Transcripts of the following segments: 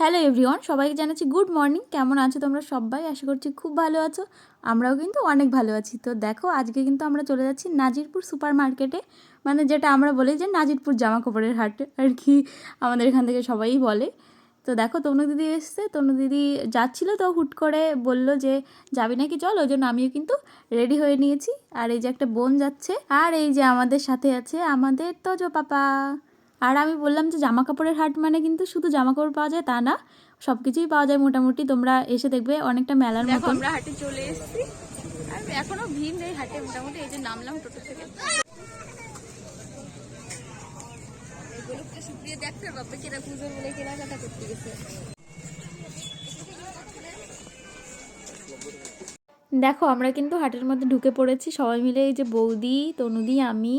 Hello everyone, সবাইকে জানাচ্ছি good morning. কেমন আছো তোমরা সবাই? আশা করছি খুব ভালো আছো। আমরাও কিন্তু অনেক ভালো আছি। তো দেখো, আজকে কিন্তু আমরা চলে যাচ্ছি নাজিরপুর সুপার মার্কেটে মানে যেটা আমরা বলি যে নাজিরপুর জামা কাপড়ের হাট আর কি, আমাদের এখান থেকে সবাই বলে। তো দেখো, তনু দিদি এসছে। তনু দিদি যাচ্ছিল তো হুট করে বলল যে, যাবি নাকি? চল। ওই জন্য আমিও কিন্তু রেডি হয়ে নিয়েছি। আর এই যে একটা বোন যাচ্ছে। আর এই যে আমাদের সাথে আছে আমাদের তো জো পাপা। আর আমি বললাম যে জামা কাপড়ের হাট মানে কিন্তু শুধু জামা কাপড় পাওয়া যায় তা না সব কিছুই পাওয়া যায় মোটামুটি। তোমরা এসে দেখবে অনেকটা মেলার মতন। আমরা হাটে চলে এসেছি। আর এখনও ভিড় নেই হাটে মোটামুটি এই যে নামলাম টোটো থেকে। সুপ্রিয়া দেখতে বাবা কেনা পুজো বলে কেনাকাটা করতে গেছে। দেখো আমরা কিন্তু হাটের মধ্যে ঢুকে পড়েছি। সবাই মিলে এই যে বৌদি তনুদি আমি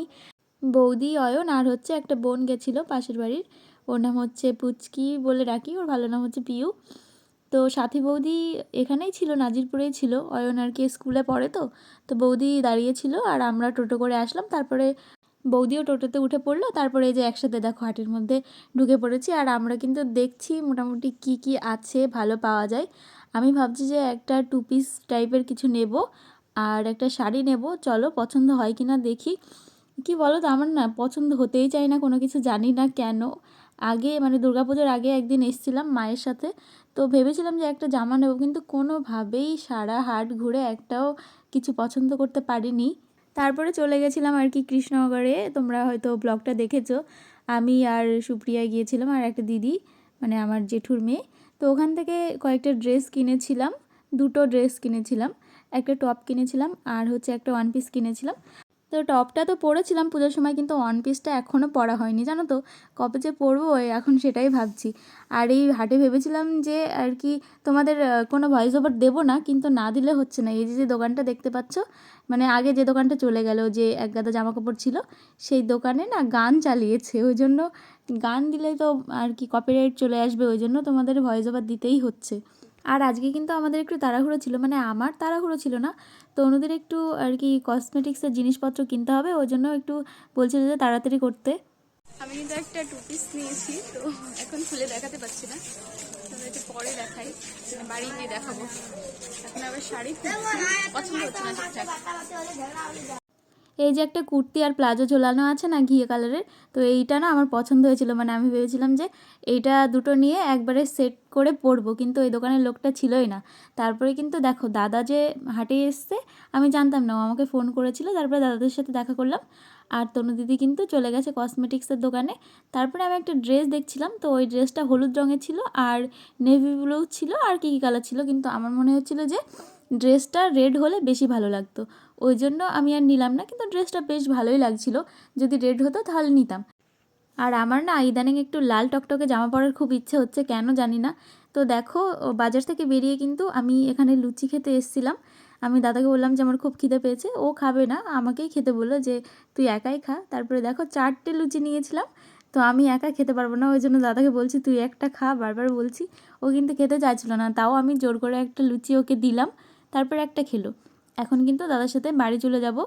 বৌদি অয়ন আর হচ্ছে একটা বোন গেছিল পাশের বাড়ির। ওর নাম হচ্ছে পুচকি বলে ডাকি, ওর ভালো নাম হচ্ছে পিউ। তো সাথী বৌদি এখানেই ছিল, নাজিরপুরেই ছিল। অয়ন আর কি স্কুলে পড়ে তো তো বৌদি দাঁড়িয়েছিল আর আমরা টোটো করে আসলাম। তারপরে বৌদিও টোটোতে উঠে পড়ল, তারপরে এই যে একসাথে দেখো হাটের মধ্যে ঢুকে পড়েছি। আর আমরা কিন্তু দেখছি মোটামুটি কি কি আছে, ভালো পাওয়া যায়। আমি ভাবছি যে একটা টু পিস টাইপের কিছু নেব আর একটা শাড়ি নেব। চলো, পছন্দ হয় কি না দেখি। কি বলো তো আমার না পছন্দ হতেই চায় না, কোনো কিছু জানি না কেন। আগে মানে দুর্গাপুজোর আগে একদিন এসেছিলাম মায়ের সাথে, তো ভেবেছিলাম যে একটা জামা নেব, কিন্তু কোনোভাবেই সারা হাট ঘুরে একটাও কিছু পছন্দ করতে পারিনি। তারপরে চলে গেছিলাম আর কি কৃষ্ণনগরে, তোমরা হয়তো ব্লগটা দেখেছ। আমি আর সুপ্রিয়া গিয়েছিলাম আর একটা দিদি মানে আমার জেঠুর মেয়ে। তো ওখান থেকে কয়েকটা ড্রেস কিনেছিলাম, দুটো ড্রেস কিনেছিলাম, একটা টপ কিনেছিলাম আর হচ্ছে একটা ওয়ান পিস কিনেছিলাম। তো টপটা তো পরেছিলাম, পুজোর সময় কিন্তু ওয়ান পিসটা এখনও পরা হয়নি, জানো তো? কবে যে পরবো এখন সেটাই ভাবছি। আর এই হাটে ভেবেছিলাম যে আর কি তোমাদের কোনো ভয়েস ওভার দেবো না, কিন্তু না দিলে হচ্ছে না। এই যে দোকানটা দেখতে পাচ্ছ মানে আগে যে দোকানটা চলে গেল, যে এক গাদা জামা কাপড় ছিল, সেই দোকানে না গান চালিয়েছে। ওই জন্য গান দিলে তো আর কি কপিরাইট চলে আসবে, ওই জন্য তোমাদের ভয়েস ওভার দিতেই হচ্ছে। আর আজকে কিন্তু আমাদের একটু তাড়াহুড়ো ছিল মানে আমার তাড়াহুড়ো ছিল না। তো ওনাদের একটু আর কি কসমেটিক্সের জিনিসপত্র কিনতে হবে, ওই জন্য একটু বলছিল যে তাড়াতাড়ি করতে। আমি কিন্তু একটা টু পিস নিয়েছি, তো এখন খুলে দেখাতে পারছি না। একটু পরে দেখাই মানে বাড়ি গিয়ে দেখাবো। এখন আবার শাড়ি পছন্দ হচ্ছে না এই যে একটা কুর্তি আর প্লাজো ঝোলানো আছে না ঘিয়ে কালারের, তো এইটা না আমার পছন্দ হয়েছিল। মানে আমি ভেবেছিলাম যে এইটা দুটো নিয়ে একবারে সেট করে পরবো, কিন্তু ওই দোকানের লোকটা ছিলই না। তারপরে কিন্তু দেখো, দাদা যে হাটে এসছে, আমি জানতাম না আমাকে ফোন করেছিল, তারপরে দাদাদের সাথে দেখা করলাম। আর তনু দিদি কিন্তু চলে গেছে কসমেটিক্সের দোকানে। তারপরে আমি একটা ড্রেস দেখছিলাম, তো ওই ড্রেসটা হলুদ রঙের ছিল আর নেভি ব্লু ছিল আর কী কী কালার ছিল, কিন্তু আমার মনে হচ্ছিল যে ড্রেসটা রেড হলে বেশি ভালো লাগতো। ওই জন্য আমি আর নিলাম না, কিন্তু ড্রেসটা বেশ ভালোই লাগছিল। যদি রেড হতো তাহলে নিতাম। আর আমার না ইদানিং একটু লাল টকটকে জামা পরার খুব ইচ্ছে হচ্ছে, কেন জানি না। তো দেখো বাজার থেকে বেরিয়ে কিন্তু আমি এখানে লুচি খেতে এসেছিলাম। আমি দাদাকে বললাম যে, আমার খুব খিদে পেয়েছে, ও খাবে না। আমাকেই খেতে বলল যে, তুই একাই খা। তারপরে দেখো, চারটে লুচি নিয়েছিলাম, তো আমি একা খেতে পারব না। ওই জন্য দাদাকে বলছি, তুই একটা খা। বারবার বলছি। ও কিন্তু খেতে চাইছিল না, তাও আমি জোর করে একটা লুচি ওকে দিলাম, তারপরে একটা খেলো। এখন কিন্তু দাদার সাথে বাড়ি চলে যাব।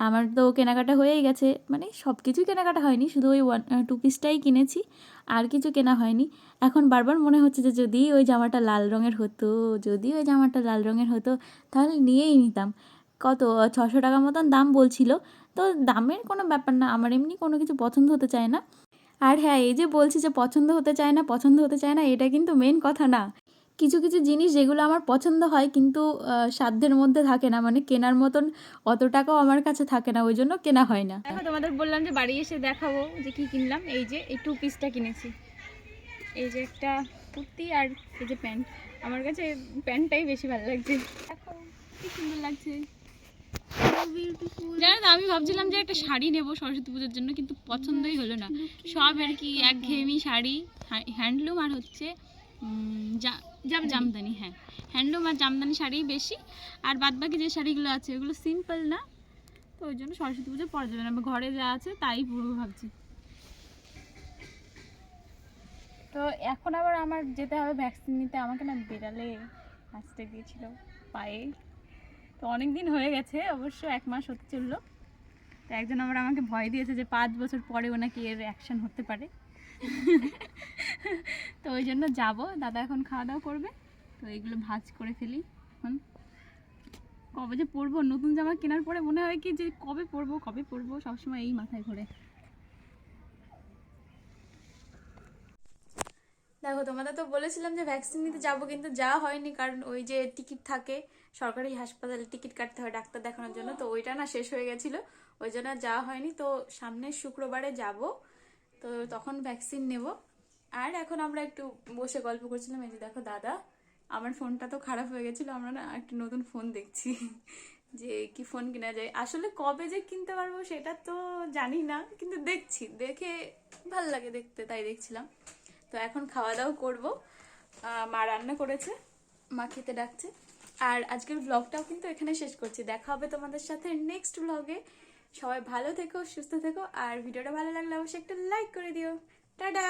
আমার তো কেনাকাটা হয়েই গেছে। মানে সব কিছুই কেনাকাটা হয়নি, শুধু ওই ওয়ান টু পিসটাই কিনেছি, আর কিছু কেনা হয়নি। এখন বারবার মনে হচ্ছে যে যদি ওই জামাটা লাল রঙের হতো, যদি ওই জামাটা লাল রঙের হতো, তাহলে নিয়েই নিতাম। কত, ছশো টাকা মতন দাম বলছিল, তো দামের কোনো ব্যাপার না, আমার এমনি কোনো কিছু পছন্দ হতে চায় না। আর হ্যাঁ এই যে বলছি যে পছন্দ হতে চায় না, পছন্দ হতে চায় না, এটা কিন্তু মেন কথা না। কিছু কিছু জিনিস যেগুলো আমার পছন্দ হয় কিন্তু সাধ্যের মধ্যে থাকে না। মানে কেনার মতন অত টাকাও আমার কাছে থাকে না ওই জন্য কেনা হয় না। দেখো তোমাদের বললাম যে বাড়ি এসে দেখাবো যে কি কিনলাম। এই যে এই টু পিসটা কিনেছি। এই যে একটা কুর্তি আর এই যে প্যান্ট। আমার কাছে প্যান্টটাই বেশি ভালো লাগছে। দেখো কি সুন্দর লাগছে। জানো তো আমি ভাবছিলাম যে একটা শাড়ি নেব সরস্বতী পুজোর জন্য কিন্তু পছন্দই হলো না। সব আর কি এক ঘেয়েমি শাড়ি হ্যান্ডলুম আর হচ্ছে জামদানি হ্যাঁ। হ্যান্ডলুম আর জামদানি শাড়ি বেশি। আর বাদ বাকি যে শাড়িগুলো আছে ওগুলো সিম্পল না। তো ওই জন্য সরস্বতী পুজো পরা যাবে না। ঘরে যা আছে, তাই পুরো ভাবছি। তো এখন আবার আমার যেতে হবে ভ্যাকসিন নিতে। আমাকে না বেড়ালে আসতে দিয়েছিল পায়ে। তো অনেক দিন হয়ে গেছে, অবশ্য এক মাস হতে চলল। তো একজন আবার আমাকে ভয় দিয়েছে যে পাঁচ বছর পরেও নাকি এর অ্যাকশন হতে পারে। তো ওই জন্য যাব। দাদা এখন খাওয়া দাওয়া করবে। তো এগুলো ভাজ করে ফেলি এখন। কবে যে পরবো, নতুন জামা কেনার পরে মনে হয় কি যে কবে পরবো কবে পরবো, সবসময় এই মাথায় ঘোরে। দেখো, তোমাদের তো বলেছিলাম যে ভ্যাকসিন নিতে যাব, কিন্তু যাওয়া হয়নি, কারণ ওই যে টিকিট থাকে, সরকারি হাসপাতালে টিকিট কাটতে হয় ডাক্তার দেখানোর জন্য। তো ওইটা না শেষ হয়ে গেছিল, ওই জন্য যাওয়া হয়নি। তো সামনের শুক্রবারে যাব। তো তখন ভ্যাকসিন নেব। আর এখন আমরা একটু বসে গল্প করছিলাম, এই যে দেখো দাদা, আমার ফোনটা তো খারাপ হয়ে গেছিল, আমরা না একটা নতুন ফোন দেখছি, যে কি ফোন কেনা যায়। আসলে কবে যে কিনতে পারব সেটা তো জানি না, কিন্তু দেখছি, দেখে ভালো লাগে দেখতে, তাই দেখছিলাম। তো এখন খাওয়া দাওয়া করব মা রান্না করেছে, মা খেতে ডাকছে। আর আজকের ব্লগটাও কিন্তু এখানে শেষ করছি। দেখা হবে তোমাদের সাথে নেক্সট ব্লগে সবাই ভালো থেকো, সুস্থ থেকো, আর ভিডিওটা ভালো লাগলে অবশ্যই একটা লাইক করে দিও। টাটা!